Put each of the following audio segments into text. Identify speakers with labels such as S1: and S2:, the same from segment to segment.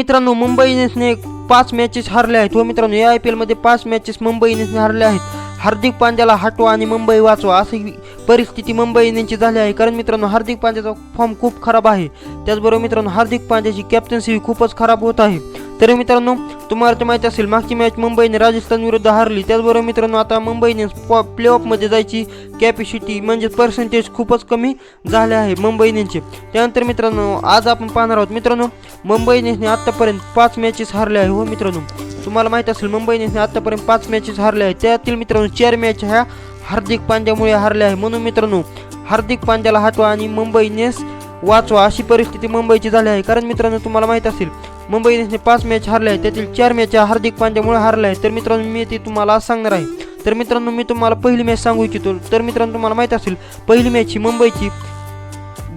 S1: मित्रांनो मुंबई इंडियन्सने पाच मॅचेस हारले आहेत. व मित्रांनो या आय पी एलमध्ये पाच मॅचेस मुंबई इंडियन्सने हारले आहेत. हार्दिक पांड्याला हटवा आणि मुंबई वाचवा. अशी परिस्थिती मुंबई इंडियन्सची झाली आहे. कारण मित्रांनो हार्दिक पांड्याचा फॉर्म खूप खराब आहे. त्याचबरोबर मित्रांनो हार्दिक पांड्याची कॅप्टन्सी खूपच खराब होत आहे. तर मित्रांनो तुम्हाला तर माहिती असेल मागची मॅच मुंबईने राजस्थान विरुद्ध हारली. त्याचबरोबर मित्रांनो आता मुंबई इंडियन्स प्ले ऑफमध्ये जायची कॅपॅसिटी म्हणजे पर्सेंटेज खूपच कमी झाले आहे मुंबई इंडियन्सचे. त्यानंतर मित्रांनो आज आपण पाहणार आहोत मित्रांनो मुंबई इंडियन्सने आत्तापर्यंत पाच मॅचेस हरले आहे. हो मित्रांनो तुम्हाला माहीत असेल मुंबई इंडियन्सने आत्तापर्यंत पाच मॅचेस हारले आहेत त्यातील मित्रांनो चार मॅच ह्या हार्दिक पांड्यामुळे हारल्या आहे. म्हणून मित्रांनो हार्दिक पांड्याला हटवा आणि मुंबई इंडियन्स वाचवा अशी परिस्थिती मुंबईची झाली आहे. कारण मित्रांनो तुम्हाला माहीत असेल मुंबई इंडियन्सने पाच मॅच हारल्या आहेत. त्यातील चार मॅच हार्दिक पांड्यामुळे हारल्या आहेत. तर मित्रांनो मी ते तुम्हाला आज सांगणार आहे. तर मित्रांनो मी तुम्हाला पहिली मॅच सांगू इच्छितो. तर मित्रांनो तुम्हाला माहीत असेल पहिली मॅच ही मुंबईची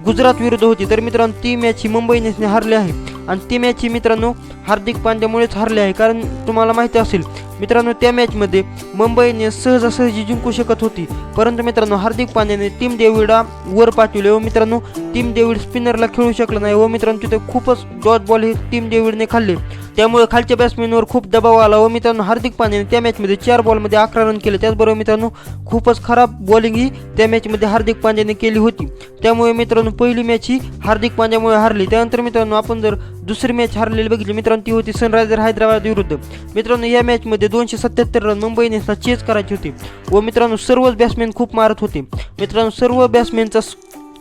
S1: गुजरात विरुद्ध होती. तर मित्रांनो ती मॅच ही मुंबई इंडियन्सने हारली आहे. आणि ती मॅच ही मित्रांनो हार्दिक पांड्यामुळेच हरली आहे. कारण तुम्हाला माहिती असेल मित्रांनो त्या मॅचमध्ये मुंबईने सहजासहजी जिंकू शकत होती. परंतु मित्रांनो हार्दिक पांड्याने टीम डेव्हिडा वर पाठवले. व मित्रांनो टीम डेव्हिड स्पिनरला खेळू शकला नाही. व मित्रांनो तिथे खूपच डॉट बॉल हे टीम डेव्हिडने खाल्ले. त्यामुळे खालच्या बॅट्समॅनवर खूप दबाव आला व मित्रांनो हार्दिक पांड्याने त्या मॅचमध्ये चार बॉलमध्ये अकरा रन केले. त्याचबरोबर मित्रांनो खूपच खराब बॉलिंग ही त्या मॅचमध्ये हार्दिक पांड्याने केली होती. त्यामुळे मित्रांनो पहिली मॅच ही हार्दिक पांड्यामुळे हारली. त्यानंतर मित्रांनो आपण जर दुसरी मॅच हारलेली बघितली मित्रांनो ती होती सनरायझर हैदराबाद विरुद्ध. मित्रांनो या मॅचमध्ये दोनशे सत्याहत्तर रन मुंबई इंडियन्सला चेस करायची होती. व मित्रांनो सर्वच बॅट्समॅन खूप मारत होते. मित्रांनो सर्व बॅट्समॅनचा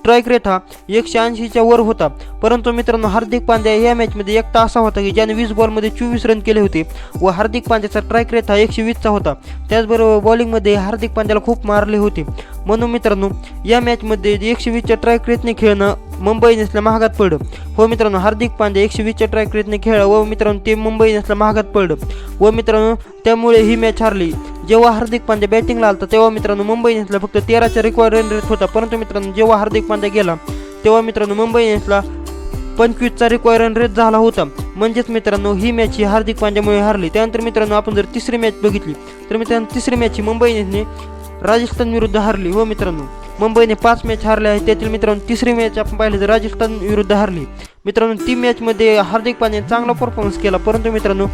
S1: स्ट्राईक रेट हा एकशे ऐंशीच्या वर होता. परंतु मित्रांनो हार्दिक पांड्या या मॅचमध्ये एकटा असा होता की ज्याने वीस बॉलमध्ये चोवीस रन केले होते व हार्दिक पांड्याचा ट्राईक रेट हा एकशे वीसचा होता. त्याचबरोबर बॉलिंगमध्ये हार्दिक पांड्याला खूप मारले होते. म्हणून मित्रांनो या मॅचमध्ये एकशे वीसच्या ट्राईक रेटने खेळणं मुंबई इंडियन्सला महागात पडलं. हो मित्रांनो हार्दिक पांड्या एकशे वीसच्या ट्राईक रेटने खेळलं. व मित्रांनो ते मुंबई इंडियन्सला महागात पडलं. व मित्रांनो त्यामुळे ही मॅच हारली. जेव्हा हार्दिक पांड्या बॅटिंगला आलता तेव्हा मित्रांनो मुंबई इंडियन्सला फक्त तेराचा रिक्वायर रन रेट होता. परंतु मित्रांनो जेव्हा हार्दिक पांड्या गेला तेव्हा मित्रांनो मुंबई इंडियन्सला पंचवीसचा रिक्वायर रन रेट झाला होता. म्हणजेच मित्रांनो ही मॅच ही हार्दिक पांड्यामुळे हारली. त्यानंतर मित्रांनो आपण जर तिसरी मॅच बघितली तर मित्रांनो तिसरी मॅच ही मुंबई इंडियन्सने राजस्थान विरुद्ध हारली. हो मित्रांनो. मुंबईने पाच मॅच हारल्या आहेत त्यातील मित्रांनो तिसरी मॅच आपण पाहिली तर राजस्थान विरुद्ध हारली. मित्रांनो ती मॅचमध्ये हार्दिक पांड्याने चांगला परफॉर्मन्स केला. परंतु मित्रांनो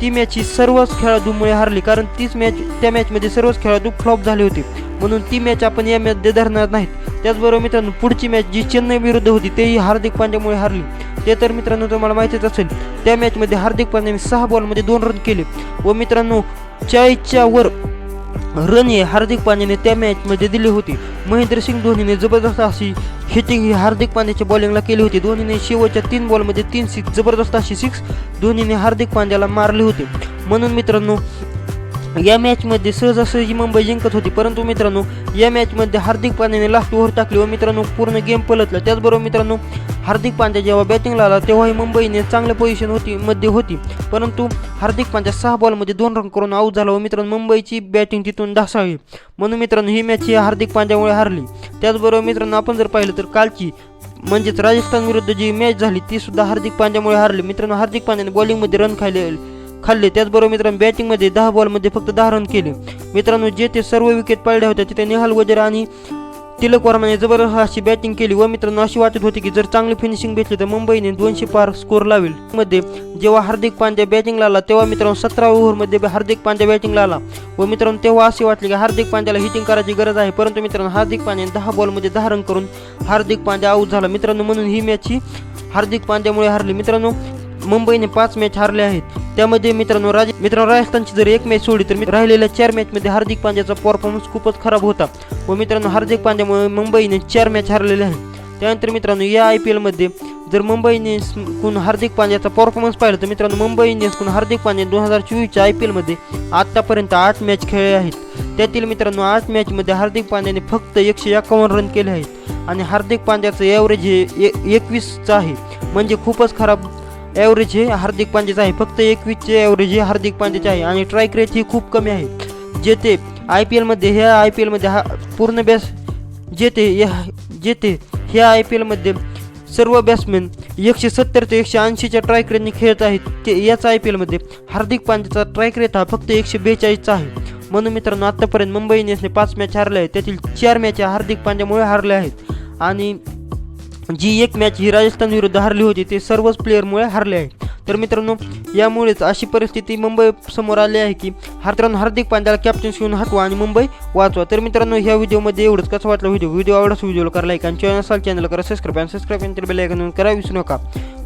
S1: ती मॅच ही सर्वच खेळाडूमुळे हारली कारण तीच मॅच त्या मॅचमध्ये सर्वच खेळाडू फ्लॉप झाले होते. म्हणून ती मॅच आपण या मॅचमध्ये धरणार नाहीत. त्याचबरोबर मित्रांनो पुढची मॅच जी चेन्नई विरुद्ध होती तेही हार्दिक पांड्यामुळे हारली. ते तर मित्रांनो तुम्हाला माहितीच असेल त्या मॅचमध्ये हार्दिक पांड्याने सहा बॉलमध्ये दोन रन केले. व मित्रांनो चाळीसच्या वर रन हे हार्दिक पांड्याने त्या मॅचमध्ये दिली होती. महेंद्र सिंग धोनीने जबरदस्त अशी हिटिंग ही हार्दिक पांड्याच्या बॉलिंगला केली होती. धोनीने शेवटच्या तीन बॉलमध्ये तीन सिक्स जबरदस्त अशी सिक्स धोनीने हार्दिक पांड्याला मारले होते. म्हणून मित्रांनो या मॅचमध्ये सहजासहजी मुंबई जिंकत होती. परंतु मित्रांनो या मॅचमध्ये हार्दिक पांड्याने लास्ट ओव्हर टाकली व मित्रांनो पूर्ण गेम पलटला. त्याचबरोबर मित्रांनो हार्दिक पांड्या जेव्हा बॅटिंगला आला तेव्हाही मुंबईने चांगल्या पोझिशन होती मध्ये होती. परंतु हार्दिक पांड्या सहा बॉलमध्ये दोन रन करून आऊट झाला व मित्रांनो मुंबईची बॅटिंग तिथून ढासळली म्हणून मित्रांनो ही मॅच ही हार्दिक पांड्यामुळे हारली. त्याचबरोबर मित्रांनो आपण जर पाहिलं तर कालची म्हणजेच राजस्थान विरुद्ध जी मॅच झाली ती सुद्धा हार्दिक पांड्यामुळे हारली. मित्रांनो हार्दिक पांड्याने बॉलिंगमध्ये रन खायले खाल्ले. त्याचबरोबर मित्रांनो बॅटिंगमध्ये दहा बॉलमध्ये फक्त दहा रन केले. मित्रांनो जे ते सर्व विकेट पडल्या होत्या तिथे निहाल वजीर आणि तिलक वर्माने जबरदस्त अशी बॅटिंग केली व मित्रांनो अशी वाटत होती की जर चांगली फिनिशिंग भेटली तर मुंबईने दोनशे पार स्कोर लावेल. मध्ये जेव्हा हार्दिक पांड्या बॅटिंगला आला तेव्हा मित्रांनो सतरा ओव्हरमध्ये हार्दिक पांड्या बॅटिंगला आला. व मित्रांनो तेव्हा असे वाटले की हार्दिक पांड्याला हिटिंग करायची गरज आहे. परंतु मित्रांनो हार्दिक पांड्याने दहा बॉलमध्ये दहा रन करून हार्दिक पांड्या आऊट झाला. मित्रांनो म्हणून ही मॅच ही हार्दिक पांड्यामुळे हरली. मित्रांनो मुंबईने पाच मॅच हारले आहेत. त्यामध्ये मित्रांनो राज मित्रांनो राजस्थानची जर एक मॅच सोडली तर राहिलेल्या चार मॅचमध्ये हार्दिक पांड्याचा परफॉर्मन्स खूपच खराब होता. व मित्रांनो हार्दिक पांड्यामुळे मुंबईने चार मॅच हारलेले आहेत. त्यानंतर मित्रांनो या आय पी एलमध्ये जर मुंबई कोण हार्दिक पांड्याचा परफॉर्मन्स पाहिला तर मित्रांनो मुंबई इंडियन्सकडून हार्दिक पांड्या दोन हजार चोवीसच्या आय पी एलमध्ये आत्तापर्यंत आठ मॅच खेळले आहेत. त्यातील मित्रांनो आठ मॅचमध्ये हार्दिक पांड्याने फक्त एकशे एकावन्न रन केले आहेत. आणि हार्दिक पांड्याचं ॲव्हरेज हे एकवीसचं आहे. म्हणजे खूपच खराब ॲव्हरेज हे हार्दिक पांड्याचं आहे. फक्त एकवीसचे ॲव्हरेज हे हार्दिक पांड्याचे आहे. आणि ट्रायक रेट ही खूप कमी आहे. जे ते आय पी एलमध्ये ह्या आय पी एलमध्ये हा पूर्ण बॅस जे ते या जे ते ह्या आय पी एलमध्ये सर्व बॅट्समॅन एकशे सत्तर ते एकशे ऐंशीच्या ट्रायक रेटने खेळत आहेत. ते याच आय पी एलमध्ये हार्दिक पांड्याचा ट्रायक रेट हा फक्त एकशे बेचाळीसचा आहे. म्हणून मित्रांनो आत्तापर्यंत मुंबई इंडियन्सने पाच मॅच हारले आहेत. त्यातील चार मॅच हार्दिक पांड्यामुळे हारल्या आहेत. आणि जी एक मॅच ही राजस्थान विरुद्ध हारली होती ते सर्वच प्लेअरमुळे हारले आहे. तर मित्रांनो यामुळेच अशी परिस्थिती मुंबई समोर आली आहे की मित्रांनो हार्दिक पांड्याला कॅप्टन्स घेऊन हटवा आणि मुंबई वाचवा. तर मित्रांनो ह्या व्हिडिओमध्ये एवढंच. कसं वाटलं व्हिडिओ? व्हिडिओ आवडस व्हिडिओ करा लाईक आणि चॅनल असाल चॅनल करा सबस्क्राईब आणि सबस्क्राईब आणि बेल आयकॉन करा. विसरू नका.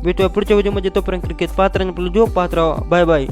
S1: भेटूया पुढच्या व्हिडिओमध्ये. तोपर्यंत क्रिकेट पाहत राहा आपलं जो पाहत राहा. Bye bye